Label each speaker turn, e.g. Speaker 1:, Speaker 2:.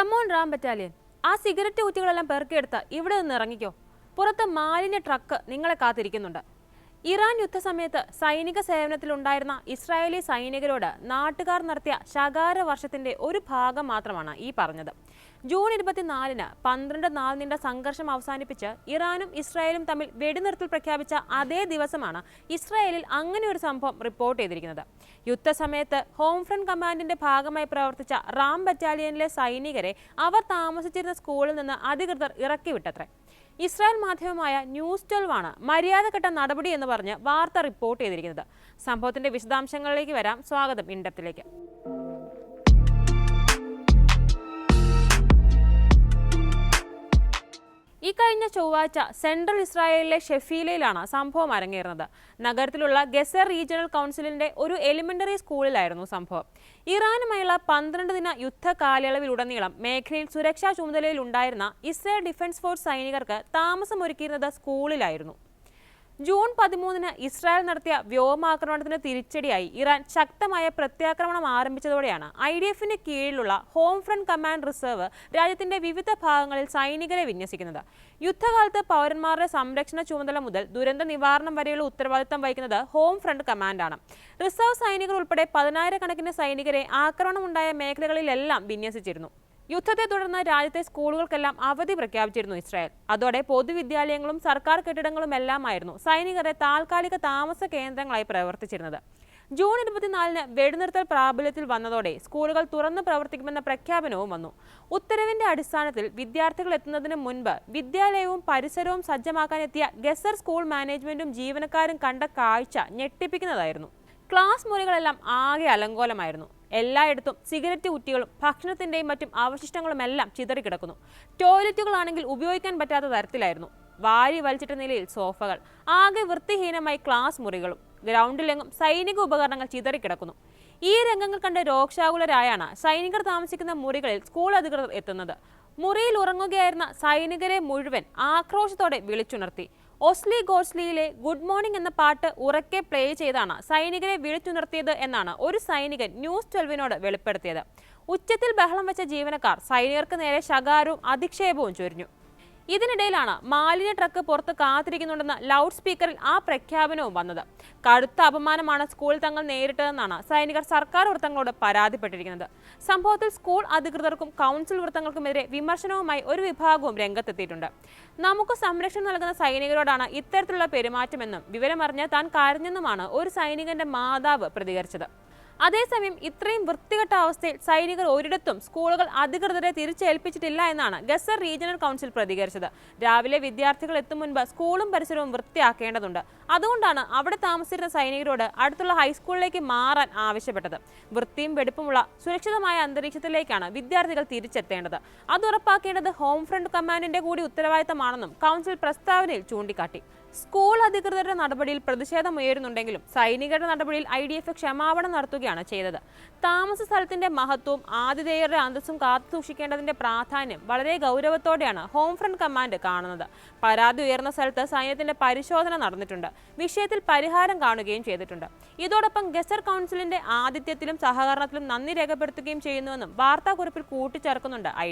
Speaker 1: Come on Ram battalion ആ cigarette കുറ്റികളെല്ലാം പെറുക്കിയെടുത്ത് ഇവിടെ നിന്ന് ഇറങ്ങിക്കോ. പുറത്ത് മാലിന്യ ട്രക്ക് നിങ്ങളെ കാത്തിരിക്കുന്നുണ്ട്. ഇറാൻ യുദ്ധസമയത്ത് സൈനിക സേവനത്തിലുണ്ടായിരുന്ന ഇസ്രായേലി സൈനികരോട് നാട്ടുകാർ നടത്തിയ ശകാര വർഷത്തിന്റെ ഒരു ഭാഗം മാത്രമാണ് ഈ പറഞ്ഞത്. ജൂൺ ഇരുപത്തിനാലിന് പന്ത്രണ്ട് നാൾ നീണ്ട സംഘർഷം അവസാനിപ്പിച്ച് ഇറാനും ഇസ്രായേലും തമ്മിൽ വെടിനിർത്തൽ പ്രഖ്യാപിച്ച അതേ ദിവസമാണ് ഇസ്രായേലിൽ അങ്ങനെ ഒരു സംഭവം റിപ്പോർട്ട് ചെയ്തിരിക്കുന്നത്. യുദ്ധസമയത്ത് ഹോം ഫ്രണ്ട് കമാൻഡിന്റെ ഭാഗമായി പ്രവർത്തിച്ച റാം ബറ്റാലിയനിലെ സൈനികരെ അവർ താമസിച്ചിരുന്ന സ്കൂളിൽ നിന്ന് അധികൃതർ ഇറക്കിവിട്ടത്രേ. ഇസ്രായേൽ മാധ്യമമായ ന്യൂസ് ട്വൽവ് ആണ് മര്യാദഘട്ട നടപടി എന്ന് പറഞ്ഞ് വാർത്ത റിപ്പോർട്ട് ചെയ്തിരിക്കുന്നത്. സംഭവത്തിന്റെ വിശദാംശങ്ങളിലേക്ക് വരാം. സ്വാഗതം ഇൻഡത്തിലേക്ക് ഈ കഴിഞ്ഞ ചൊവ്വാഴ്ച സെൻട്രൽ ഇസ്രായേലിലെ ഷെഫീലയിലാണ് സംഭവം അരങ്ങേറുന്നത്. നഗരത്തിലുള്ള ഗസർ റീജിയണൽ കൗൺസിലിന്റെ ഒരു എലിമെന്ററി സ്കൂളിലായിരുന്നു സംഭവം. ഇറാനുമായുള്ള പന്ത്രണ്ട് ദിന യുദ്ധ കാലയളവിലുടനീളം മേഖലയിൽ സുരക്ഷാ ചുമതലയിൽ ഉണ്ടായിരുന്ന ഇസ്രായേൽ ഡിഫൻസ് ഫോഴ്സ് സൈനികർക്ക് താമസമൊരുക്കിയിരുന്നത് സ്കൂളിലായിരുന്നു. ജൂൺ പതിമൂന്നിന് ഇസ്രായേൽ നടത്തിയ വ്യോമാക്രമണത്തിന് തിരിച്ചടിയായി ഇറാൻ ശക്തമായ പ്രത്യാക്രമണം ആരംഭിച്ചതോടെയാണ് ഐ ഡി എഫിന് കീഴിലുള്ള ഹോം ഫ്രണ്ട് കമാൻഡ് റിസർവ് രാജ്യത്തിന്റെ വിവിധ ഭാഗങ്ങളിൽ സൈനികരെ വിന്യസിക്കുന്നത്. യുദ്ധകാലത്ത് പൗരന്മാരുടെ സംരക്ഷണ ചുമതല മുതൽ ദുരന്ത നിവാരണം വരെയുള്ള ഉത്തരവാദിത്തം വഹിക്കുന്നത് ഹോം ഫ്രണ്ട് കമാൻഡാണ്. റിസർവ് സൈനികർ ഉൾപ്പെടെ പതിനായിരക്കണക്കിന് സൈനികരെ ആക്രമണമുണ്ടായ മേഖലകളിലെല്ലാം വിന്യസിച്ചിരുന്നു. യുദ്ധത്തെ തുടർന്ന് രാജ്യത്തെ സ്കൂളുകൾക്കെല്ലാം അവധി പ്രഖ്യാപിച്ചിരുന്നു ഇസ്രായേൽ. അതോടെ പൊതുവിദ്യാലയങ്ങളും സർക്കാർ കെട്ടിടങ്ങളും എല്ലാമായിരുന്നു സൈനികരെ താൽക്കാലിക താമസ കേന്ദ്രങ്ങളായി പ്രവർത്തിച്ചിരുന്നത്. ജൂൺ ഇരുപത്തിനാലിന് വെടിനിർത്തൽ പ്രാബല്യത്തിൽ വന്നതോടെ സ്കൂളുകൾ തുറന്ന് പ്രവർത്തിക്കുമെന്ന പ്രഖ്യാപനവും വന്നു. ഉത്തരവിന്റെ അടിസ്ഥാനത്തിൽ വിദ്യാർത്ഥികൾ എത്തുന്നതിന് മുൻപ് വിദ്യാലയവും പരിസരവും സജ്ജമാക്കാനെത്തിയ ഗസർ സ്കൂൾ മാനേജ്മെന്റും ജീവനക്കാരും കണ്ട കാഴ്ച ഞെട്ടിപ്പിക്കുന്നതായിരുന്നു. ക്ലാസ് മുറികളെല്ലാം ആകെ അലങ്കോലമായിരുന്നു. എല്ലായിടത്തും സിഗരറ്റ് കുറ്റികളും ഭക്ഷണത്തിന്റെയും മറ്റും അവശിഷ്ടങ്ങളുമെല്ലാം ചിതറിക്കിടക്കുന്നു ടോയ്ലറ്റുകളാണെങ്കിൽ ഉപയോഗിക്കാൻ പറ്റാത്ത തരത്തിലായിരുന്നു. വാരി വലിച്ചിട്ട നിലയിൽ സോഫകൾ ആകെ വൃത്തിഹീനമായി ക്ലാസ് മുറികളും ഗ്രൗണ്ടിലെങ്ങും സൈനിക ഉപകരണങ്ങൾ ചിതറിക്കിടക്കുന്നു ഈ രംഗങ്ങൾ കണ്ട് രോക്ഷാകുലരായാണ് സൈനികർ താമസിക്കുന്ന മുറികളിൽ സ്കൂൾ അധികൃതർ എത്തുന്നത്. മുറിയിൽ ഉറങ്ങുകയായിരുന്ന സൈനികരെ മുഴുവൻ ആക്രോശത്തോടെ വിളിച്ചുണർത്തി. ഒസ്ലി ഗോസ്ലിയിലെ ഗുഡ് മോർണിംഗ് എന്ന പാട്ട് ഉറക്കെ പ്ലേ ചെയ്താണ് സൈനികരെ വിളിച്ചുണർത്തിയത് എന്നാണ് ഒരു സൈനികൻ ന്യൂസ് ട്വൽവിനോട് വെളിപ്പെടുത്തിയത്. ഉച്ചത്തിൽ ബഹളം വെച്ച ജീവനക്കാർ സൈനികർക്ക് നേരെ ശകാരവും അധിക്ഷേപവും ചൊരിഞ്ഞു. ഇതിനിടയിലാണ് മാലിന്യ ട്രക്ക് പുറത്ത് കാത്തിരിക്കുന്നുണ്ടെന്ന ലൗഡ് സ്പീക്കറിൽ ആ പ്രഖ്യാപനവും വന്നത്. കടുത്ത അപമാനമാണ് സ്കൂൾ തങ്ങൾ നേരിട്ടതെന്നാണ് സൈനികർ സർക്കാർ വൃത്തങ്ങളോട് പരാതിപ്പെട്ടിരിക്കുന്നത്. സംഭവത്തിൽ സ്കൂൾ അധികൃതർക്കും കൗൺസിൽ വൃത്തങ്ങൾക്കുമെതിരെ വിമർശനവുമായി ഒരു വിഭാഗവും രംഗത്തെത്തിയിട്ടുണ്ട്. നമുക്ക് സംരക്ഷണം നൽകുന്ന സൈനികരോടാണ് ഇത്തരത്തിലുള്ള പെരുമാറ്റമെന്നും വിവരമറിഞ്ഞ് താൻ കരഞ്ഞെന്നുമാണ് ഒരു സൈനികന്റെ മാതാവ് പ്രതികരിച്ചത്. അതേസമയം ഇത്രയും വൃത്തികെട്ട അവസ്ഥയിൽ സൈനികർ ഒരിടത്തും സ്കൂളുകൾ അധികൃതരെ തിരിച്ചേൽപ്പിച്ചിട്ടില്ല എന്നാണ് ഗസർ റീജിയണൽ കൗൺസിൽ പ്രതികരിച്ചത്. രാവിലെ വിദ്യാർത്ഥികൾ എത്തും മുൻപ് സ്കൂളും പരിസരവും വൃത്തിയാക്കേണ്ടതുണ്ട്. അതുകൊണ്ടാണ് അവിടെ താമസിച്ചിരുന്ന സൈനികരോട് അടുത്തുള്ള ഹൈസ്കൂളിലേക്ക് മാറാൻ ആവശ്യപ്പെട്ടത്. വൃത്തിയും വെടുപ്പുമുള്ള സുരക്ഷിതമായ അന്തരീക്ഷത്തിലേക്കാണ് വിദ്യാർത്ഥികൾ തിരിച്ചെത്തേണ്ടത്. അത് ഉറപ്പാക്കേണ്ടത് ഹോം ഫ്രണ്ട് കമാൻഡിന്റെ കൂടി ഉത്തരവാദിത്തമാണെന്നും കൗൺസിൽ പ്രസ്താവനയിൽ ചൂണ്ടിക്കാട്ടി. സ്കൂൾ അധികൃതരുടെ നടപടിയിൽ പ്രതിഷേധം ഉയരുന്നുണ്ടെങ്കിലും സൈനികരുടെ നടപടിയിൽ ഐ ഡി എഫ് ക്ഷമാപണം നടത്തുകയാണ് ചെയ്തത്. താമസ സ്ഥലത്തിന്റെ മഹത്വവും ആതിഥേയരുടെ അന്തസ്സും കാത്തു സൂക്ഷിക്കേണ്ടതിന്റെ പ്രാധാന്യം വളരെ ഗൗരവത്തോടെയാണ് ഹോം ഫ്രണ്ട് കമാൻഡ് കാണുന്നത്. പരാതി ഉയർന്ന സ്ഥലത്ത് സൈന്യത്തിന്റെ പരിശോധന നടന്നിട്ടുണ്ട്. വിഷയത്തിൽ പരിഹാരം കാണുകയും ചെയ്തിട്ടുണ്ട്. ഇതോടൊപ്പം ഗസർ കൗൺസിലിന്റെ ആതിഥ്യത്തിലും സഹകരണത്തിലും നന്ദി രേഖപ്പെടുത്തുകയും ചെയ്യുന്നുവെന്നും വാർത്താക്കുറിപ്പിൽ കൂട്ടിച്ചേർക്കുന്നുണ്ട് ഐ